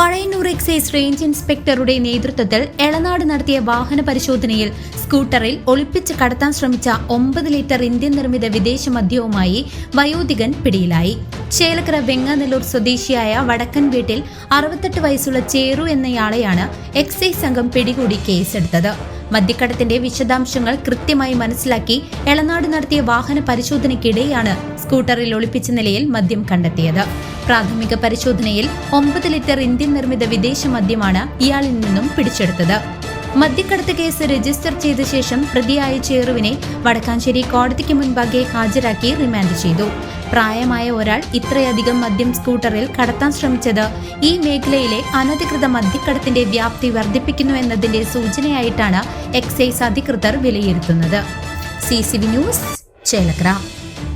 Pazhayannur excise range ഇൻസ്പെക്ടറുടെ നേതൃത്വത്തിൽ എളനാട് നടത്തിയ വാഹന പരിശോധനയിൽ സ്കൂട്ടറിൽ ഒളിപ്പിച്ച് കടത്താൻ ശ്രമിച്ച ഒമ്പത് ലിറ്റർ ഇന്ത്യൻ നിർമ്മിത വിദേശ മദ്യവുമായി വയോധികൻ പിടിയിലായി. ചേലക്കര വെങ്ങാനല്ലൂർ സ്വദേശിയായ വടക്കൻ വീട്ടിൽ അറുപത്തെട്ട് വയസ്സുള്ള ചേറു എന്നയാളെയാണ് എക്സൈസ് സംഘം പിടികൂടി കേസെടുത്തത്. മദ്യക്കടത്തിന്റെ വിശദാംശങ്ങൾ കൃത്യമായി മനസ്സിലാക്കി എളനാട് നടത്തിയ വാഹന പരിശോധനയ്ക്കിടെയാണ് സ്കൂട്ടറിൽ ഒളിപ്പിച്ച നിലയിൽ മദ്യം കണ്ടെത്തിയത്. പ്രാഥമിക പരിശോധനയിൽ ഒമ്പത് ലിറ്റർ ഇന്ത്യൻ നിർമ്മിത വിദേശ മദ്യമാണ് ഇയാളിൽ നിന്നും പിടിച്ചെടുത്തത്. മദ്യക്കടത്ത് കേസ് രജിസ്റ്റർ ചെയ്ത ശേഷം പ്രതിയായ ചേറുവിനെ വടക്കാഞ്ചേരി കോടതിക്ക് മുൻപാകെ ഹാജരാക്കി റിമാൻഡ് ചെയ്തു. പ്രായമായ ഒരാൾ ഇത്രയധികം മദ്യം സ്കൂട്ടറിൽ കടത്താൻ ശ്രമിച്ചത് ഈ മേഖലയിലെ അനധികൃത മദ്യക്കടത്തിന്റെ വ്യാപ്തി വർദ്ധിപ്പിക്കുന്നു എന്നതിന്റെ സൂചനയായിട്ടാണ് എക്സൈസ് അധികൃതർ വിലയിരുത്തുന്നത്. C C V news Chelakkara.